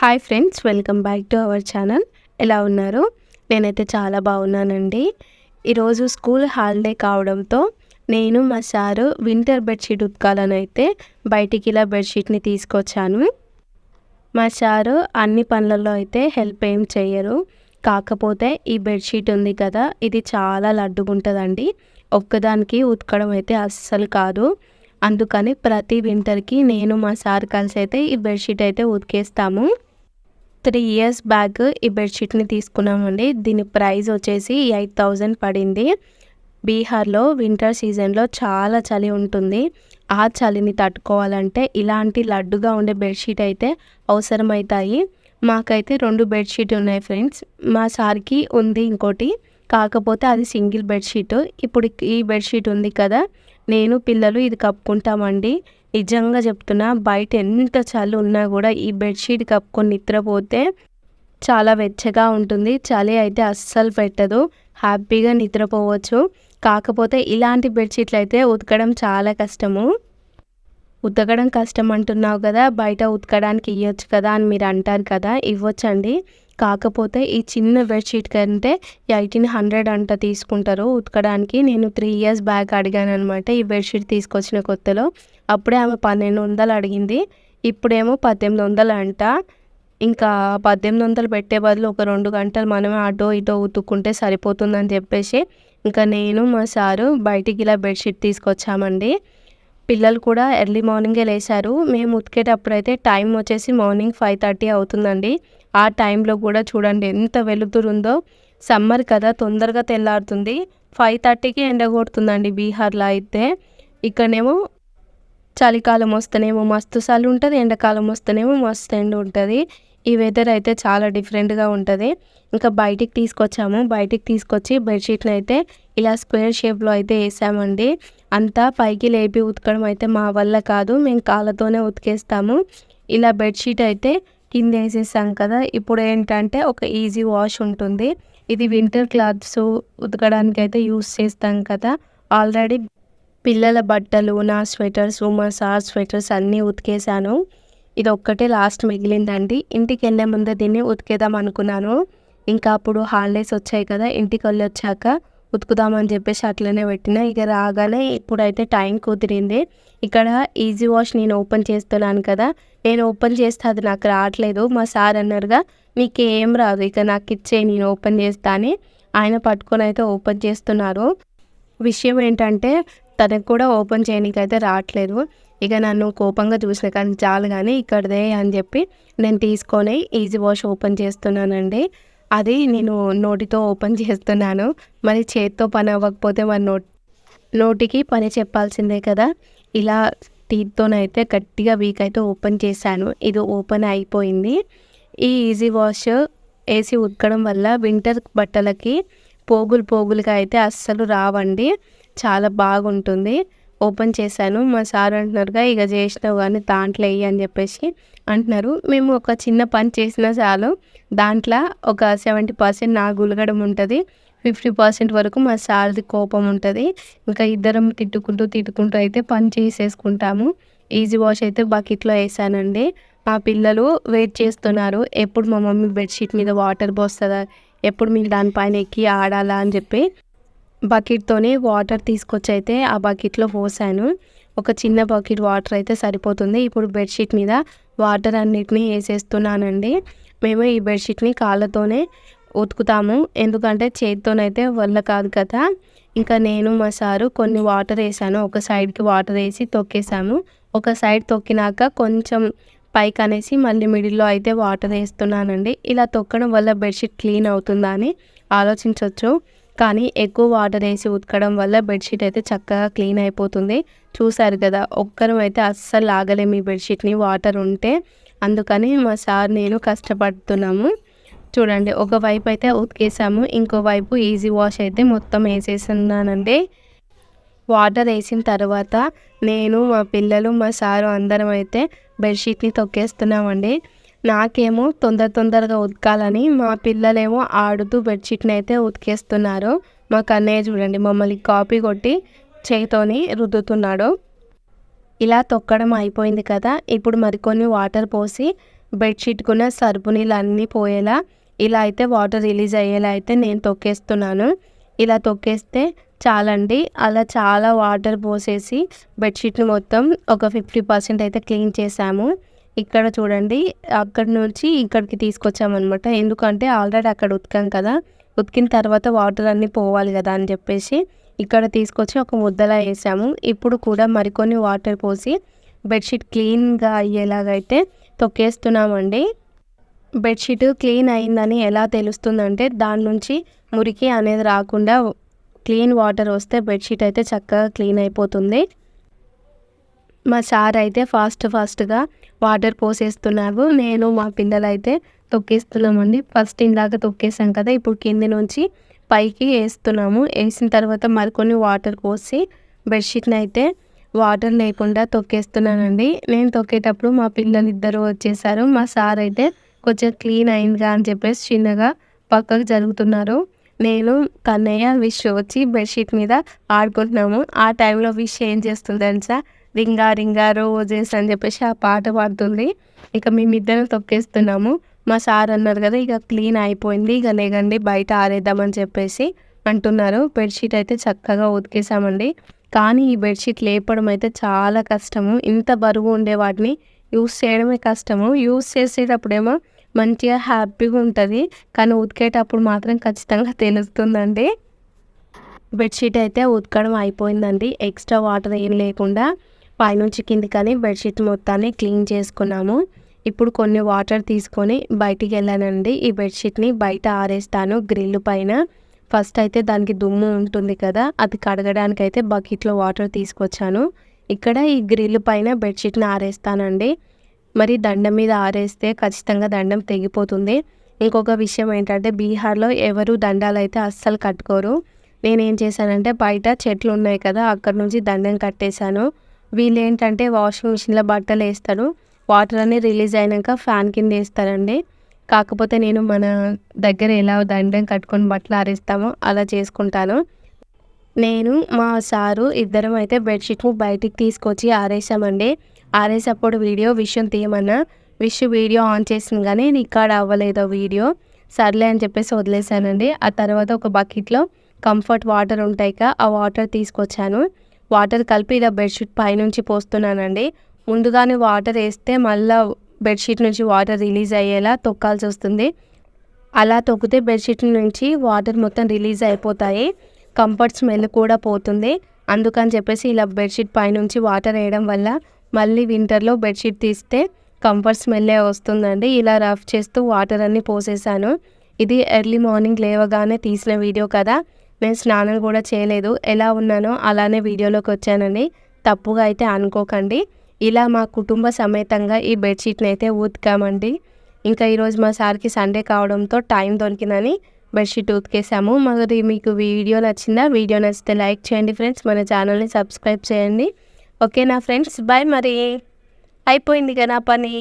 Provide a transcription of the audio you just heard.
Hi friends welcome back to our channel ఎలా ఉన్నారు? నేనైతే చాలా బాగున్నానండి. ఈరోజు స్కూల్ హాలిడే కావడంతో నేను మా సారు వింటర్ బెడ్షీట్ ఉతకాలని అయితే బయటికి ఇలా బెడ్షీట్ని తీసుకొచ్చాను. మా సారు అన్ని పనులలో అయితే హెల్ప్ ఏం చేయరు కాకపోతే ఈ బెడ్షీట్ ఉంది కదా ఇది చాలా లడ్డుగుంటుందండి. ఒక్కదానికి ఉతకడం అయితే అస్సలు కాదు. అందుకని ప్రతి వింటర్కి నేను మా సార్ కలిసి అయితే ఈ బెడ్షీట్ అయితే ఉతికేస్తాము. త్రీ ఇయర్స్ బ్యాక్ ఈ బెడ్షీట్ని తీసుకున్నామండి. దీని ప్రైస్ వచ్చేసి ఎయిట్ థౌజండ్ పడింది. బీహార్లో వింటర్ సీజన్లో చాలా చలి ఉంటుంది. ఆ చలిని తట్టుకోవాలంటే ఇలాంటి లడ్డుగా ఉండే బెడ్షీట్ అయితే అవసరమవుతాయి మాకైతే రెండు బెడ్షీట్ ఉన్నాయి ఫ్రెండ్స్. మా సార్కి ఉంది ఇంకోటి. కాకపోతే అది సింగిల్ బెడ్షీట్. ఇప్పుడు ఈ బెడ్షీట్ ఉంది కదా. నేను పిల్లలు ఇది కప్పుకుంటామండి. నిజంగా చెప్తున్నా బయట ఎంత చలి ఉన్నా కూడా ఈ బెడ్షీట్ కప్పుకొని నిద్రపోతే చాలా వెచ్చగా ఉంటుంది. చలి అయితే అస్సలు పెట్టదు. హ్యాపీగా నిద్రపోవచ్చు. కాకపోతే ఇలాంటి బెడ్షీట్లు అయితే ఉతకడం చాలా కష్టము. ఉతకడం కష్టం అంటున్నావు కదా బయట ఉతకడానికి ఇవ్వచ్చు కదా అని మీరు అంటారు కదా ఇవ్వచ్చండి. కాకపోతే ఈ చిన్న బెడ్షీట్ కంటే ఎయిటీన్ హండ్రెడ్ అంట తీసుకుంటారు. ఉతకడానికి నేను త్రీ ఇయర్స్ బ్యాక్ అడిగాను అనమాట ఈ బెడ్షీట్ తీసుకొచ్చిన కొత్తలో. అప్పుడే ఆమె పన్నెండు వందలు అడిగింది. ఇప్పుడేమో పద్దెనిమిది వందలు అంట. ఇంకా పద్దెనిమిది వందలు పెట్టే బదులు ఒక రెండు గంటలు మనమే అటో ఇటో ఉతుక్కుంటే సరిపోతుందని చెప్పేసి ఇంకా నేను మా సారు బయటికి ఇలా బెడ్షీట్ తీసుకొచ్చామండి. పిల్లలు కూడా ఎర్లీ మార్నింగే లేచారు మేము ఉతికేటప్పుడు అయితే టైం వచ్చేసి మార్నింగ్ ఫైవ్ థర్టీ అవుతుందండి. ఆ టైంలో కూడా చూడండి ఎంత వెలుతురుందో సమ్మర్ కదా తొందరగా తెల్లారుతుంది. ఫైవ్ థర్టీకి ఎండ కొడుతుందండి బీహార్లో అయితే. ఇక్కడనేమో చలికాలం వస్తేనేమో మస్తు చలి ఉంటుంది ఎండాకాలం వస్తేనేమో మస్తు ఎండ ఉంటుంది. ఈ వెదర్ అయితే చాలా డిఫరెంట్గా ఉంటుంది. ఇంకా బయటికి తీసుకొచ్చాము. బయటికి తీసుకొచ్చి బెడ్షీట్ని అయితే ఇలా స్క్వేర్ షేప్లో అయితే వేసామండి. అంతా పైకి లేపి ఉతకడం అయితే మా వల్ల కాదు. మేము కాళ్ళతోనే ఉతికేస్తాము. ఇలా బెడ్షీట్ అయితే కింద వేసేసాం కదా ఇప్పుడు ఏంటంటే ఒక ఈజీ వాష్ ఉంటుంది. ఇది వింటర్ క్లాత్స్ ఉతకడానికి అయితే యూస్ చేస్తాం కదా. ఆల్రెడీ పిల్లల బట్టలు నా స్వెటర్స్ మా సార్ స్వెటర్స్ అన్నీ ఉతికేసాను. ఇది ఒక్కటే లాస్ట్ మిగిలిందండి. ఇంటికి వెళ్ళే ముందు దీన్ని ఉతికేద్దాం అనుకున్నాను. ఇంకా అప్పుడు హాలిడేస్ వచ్చాయి కదా ఇంటికి వెళ్ళి వచ్చాక ఉతుకుదామని చెప్పేసి అట్లనే పెట్టిన. ఇక రాగానే ఇప్పుడైతే టైం కుదిరింది. ఇక్కడ ఈజీ వాష్ నేను ఓపెన్ చేస్తున్నాను కదా. నేను ఓపెన్ చేస్తే అది నాకు రావట్లేదు. మా సార్ అన్నారుగా మీకు ఏం రాదు. ఇక నాకు ఇచ్చే నేను ఓపెన్ చేస్తా అని ఆయన పట్టుకొని అయితే ఓపెన్ చేస్తున్నారు. విషయం ఏంటంటే తనకు కూడా ఓపెన్ చేయడానికైతే రావట్లేదు. ఇక నన్ను కోపంగా చూసిన కానీ చాలు కానీ ఇక్కడదే అని చెప్పి నేను తీసుకొని ఈజీ వాష్ ఓపెన్ చేస్తున్నానండి. అది నేను నోటితో ఓపెన్ చేస్తున్నాను. మరి చేతితో పని అవ్వకపోతే మన నోట్ నోటికి పని చెప్పాల్సిందే కదా. ఇలా టీత్తోనైతే గట్టిగా వీక్ అయితే ఓపెన్ చేశాను. ఇది ఓపెన్ అయిపోయింది. ఈ ఈజీ వాష్ వేసి ఉతకడం వల్ల వింటర్ బట్టలకి పోగులు పోగులుగా అయితే అస్సలు రావండి. చాలా బాగుంటుంది. ఓపెన్ చేశాను. మా సార్ అంటున్నారుగా ఇక చేసినావు కానీ దాంట్లో వెయ్యి అని చెప్పేసి అంటున్నారు. మేము ఒక చిన్న పని చేసినా చాలు. దాంట్లో ఒక సెవెంటీ పర్సెంట్ నా గులగడం ఉంటుంది. ఫిఫ్టీ పర్సెంట్ వరకు మా సార్ది కోపం ఉంటుంది. ఇంకా ఇద్దరం తిట్టుకుంటూ తిట్టుకుంటూ అయితే పని చేసేసుకుంటాము. ఈజీ వాష్ అయితే బకెట్లో వేసానండి. మా పిల్లలు వెయిట్ చేస్తున్నారు. ఎప్పుడు మా మమ్మీ బెడ్షీట్ మీద వాటర్ పోస్తుందా? ఎప్పుడు మీరు దానిపైన ఎక్కి ఆడాలా అని చెప్పి బకెట్తోనే వాటర్ తీసుకొచ్చి అయితే ఆ బకెట్లో పోసాను. ఒక చిన్న బకెట్ వాటర్ అయితే సరిపోతుంది. ఇప్పుడు బెడ్షీట్ మీద వాటర్ అన్నిటినీ వేసేస్తున్నానండి. మేము ఈ బెడ్షీట్ని కాళ్ళతోనే ఉతుకుతాము. ఎందుకంటే చేతితోనైతే వల్ల కాదు కదా. ఇంకా నేను మా సారు కొన్ని వాటర్ వేసాను. ఒక సైడ్కి వాటర్ వేసి తొక్కేసాము. ఒక సైడ్ తొక్కినాక కొంచెం పైకి అనేసి మళ్ళీ మిడిల్లో అయితే వాటర్ వేస్తున్నానండి. ఇలా తొక్కడం వల్ల బెడ్షీట్ క్లీన్ అవుతుందా అని ఆలోచించవచ్చు కానీ ఎక్కువ వాటర్ వేసి ఉతకడం వల్ల బెడ్షీట్ అయితే చక్కగా క్లీన్ అయిపోతుంది. చూసారు కదా ఒక్కరం అయితే అస్సలు లాగలేము ఈ బెడ్షీట్ని వాటర్ ఉంటే. అందుకని మా సార్ నేను కష్టపడుతున్నాము. చూడండి ఒక వైపు అయితే ఉతికేసాము ఇంకోవైపు ఈజీ వాష్ అయితే మొత్తం వేసేస్తున్నానండి. వాటర్ వేసిన తర్వాత నేను మా పిల్లలు మా సారు అందరం అయితే బెడ్షీట్ని తొక్కేస్తున్నామండి. నాకేమో తొందర తొందరగా ఉతకాలని మా పిల్లలేమో ఆడుతూ బెడ్షీట్ని అయితే ఉతికేస్తున్నారు. మా కన్నయ్య చూడండి మమ్మల్ని కాపీ కొట్టి చేతితోని రుద్దుతున్నాడు. ఇలా తొక్కడం అయిపోయింది కదా ఇప్పుడు మరికొన్ని వాటర్ పోసి బెడ్షీట్కున్న సరుపు నీళ్ళు అన్నీ పోయేలా ఇలా అయితే వాటర్ రిలీజ్ అయ్యేలా అయితే నేను తొక్కేస్తున్నాను. ఇలా తొక్కేస్తే చాలండి అలా చాలా వాటర్ పోసేసి బెడ్షీట్ని మొత్తం ఒక ఫిఫ్టీ పర్సెంట్ అయితే క్లీన్ చేసాము ఇక్కడ చూడండి అక్కడ నుంచి ఇక్కడికి తీసుకొచ్చామన్నమాట. ఎందుకంటే ఆల్రెడీ అక్కడ ఉతికాం కదా. ఉతికిన తర్వాత వాటర్ అన్నీ పోవాలి కదా అని చెప్పేసి ఇక్కడ తీసుకొచ్చి ఒక ముద్దలా వేసాము. ఇప్పుడు కూడా మరికొన్ని వాటర్ పోసి బెడ్షీట్ క్లీన్గా అయ్యేలాగైతే తొక్కేస్తున్నామండి. బెడ్షీట్ క్లీన్ అయిందని ఎలా తెలుస్తుందంటే దాని నుంచి మురికి అనేది రాకుండా క్లీన్ వాటర్ వస్తే బెడ్షీట్ అయితే చక్కగా క్లీన్ అయిపోతుంది. మా సార్ అయితే ఫాస్ట్ ఫాస్ట్గా వాటర్ పోసేస్తున్నారు నేను మా పిల్లలు అయితే తొక్కేస్తున్నామండి. ఫస్ట్ ఇందాక తొక్కేసాం కదా ఇప్పుడు కింద నుంచి పైకి వేస్తున్నాము. వేసిన తర్వాత మరికొన్ని వాటర్ పోసి బెడ్షీట్ని అయితే వాటర్ లేకుండా తొక్కేస్తున్నానండి. నేను తొక్కేటప్పుడు మా పిల్లలు ఇద్దరు వచ్చేసారు. మా సార్ అయితే కొంచెం క్లీన్ అయిందిగా అని చెప్పేసి చిన్నగా పక్కకు జరుగుతున్నారు. నేను కన్నయ్య విష్ వచ్చి బెడ్షీట్ మీద ఆడుకుంటున్నాము. ఆ టైంలో విష్ ఏం చేస్తుంది తెలుసా? రింగా రింగా రోజెస్ అని చెప్పేసి ఆ పాట పాడుతుంది. ఇక మేమిద్దరం తొక్కేస్తున్నాము. మా సార్ అన్నారు కదా ఇక క్లీన్ అయిపోయింది ఇక లేకండి బయట ఆరేద్దామని చెప్పేసి అంటున్నారు. బెడ్షీట్ అయితే చక్కగా ఉతికేసామండి. కానీ ఈ బెడ్షీట్ లేపడం అయితే చాలా కష్టము. ఇంత బరువు ఉండే వాటిని యూస్ చేయడమే కష్టము. యూస్ చేసేటప్పుడేమో మంచిగా హ్యాపీగా ఉంటుంది. కానీ ఉతికేటప్పుడు మాత్రం ఖచ్చితంగా తెలుస్తుందండి. బెడ్షీట్ అయితే ఉతకడం అయిపోయిందండి. ఎక్స్ట్రా వాటర్ ఏం లేకుండా. పైనుంచి కిందికని బెడ్షీట్ మొత్తాన్ని క్లీన్ చేసుకున్నాము. ఇప్పుడు కొన్ని వాటర్ తీసుకొని బయటికి వెళ్ళానండి. ఈ బెడ్షీట్ని బయట ఆరేస్తాను గ్రిల్ పైన. ఫస్ట్ అయితే దానికి దుమ్ము ఉంటుంది కదా అది కడగడానికి అయితే బకెట్లో వాటర్ తీసుకొచ్చాను. ఇక్కడ ఈ గ్రిల్ పైన బెడ్షీట్ని ఆరేస్తానండి. మరి దండం మీద ఆరేస్తే ఖచ్చితంగా దండం తెగిపోతుంది. ఇంకొక విషయం ఏంటంటే బీహార్లో ఎవరు దండాలు అయితే అస్సలు కట్టుకోరు. నేనేం చేశానంటే బయట చెట్లు ఉన్నాయి కదా అక్కడ నుంచి దండం కట్టేశాను. వీళ్ళు ఏంటంటే వాషింగ్ మిషన్లో బట్టలు వేస్తారు. వాటర్ అన్ని రిలీజ్ అయినాక ఫ్యాన్ కింద వేస్తారండి. కాకపోతే నేను మన దగ్గర ఎలా దండం కట్టుకొని బట్టలు ఆరేస్తామో అలా చేసుకుంటాను. నేను మా సారు ఇద్దరం అయితే బెడ్షీట్ను బయటికి తీసుకొచ్చి ఆరేసామండి. ఆరేసప్పుడు వీడియో విషయం తీయమన్నా విష్ వీడియో ఆన్ చేసింది కానీ రికార్డ్ అవ్వలేదు వీడియో. సర్లే అని చెప్పేసి వదిలేసానండి. ఆ తర్వాత ఒక బకెట్లో కంఫర్ట్ వాటర్ ఉంటాయి కదా ఆ వాటర్ తీసుకొచ్చాను. వాటర్ కలిపి ఇలా బెడ్షీట్ పైనుంచి పోస్తున్నానండి. ముందుగానే వాటర్ వేస్తే మళ్ళీ బెడ్షీట్ నుంచి వాటర్ రిలీజ్ అయ్యేలా తొక్కాల్సి వస్తుంది. అలా తొక్కితే బెడ్షీట్ నుంచి వాటర్ మొత్తం రిలీజ్ అయిపోతాయి. కంఫర్ట్ స్మెల్ కూడా పోతుంది. అందుకని చెప్పేసి ఇలా బెడ్షీట్ పైనుంచి వాటర్ వేయడం వల్ల మళ్ళీ వింటర్లో బెడ్షీట్ తీస్తే కంఫర్ట్ స్మెల్లే వస్తుందండి. ఇలా రఫ్ చేస్తూ వాటర్ అన్నీ పోసేసాను. ఇది ఎర్లీ మార్నింగ్ లేవగానే తీసిన వీడియో కదా. నేను స్నానం కూడా చేయలేదు. ఎలా ఉన్నానో అలానే వీడియోలోకి వచ్చానండి. తప్పుగా అయితే అనుకోకండి. ఇలా మా కుటుంబ సమేతంగా ఈ బెడ్షీట్ని అయితే ఉతికామండి ఇంకా ఈరోజు మా సార్కి సండే కావడంతో టైం దొరికిందని బెడ్షీట్ ఉతికేసాము మరి మీకు వీడియో నచ్చిందా? వీడియో నచ్చితే లైక్ చేయండి ఫ్రెండ్స్. మన ఛానల్ని సబ్స్క్రైబ్ చేయండి. ఓకేనా ఫ్రెండ్స్? బాయ్ మరి. అయిపోయింది కదా పని.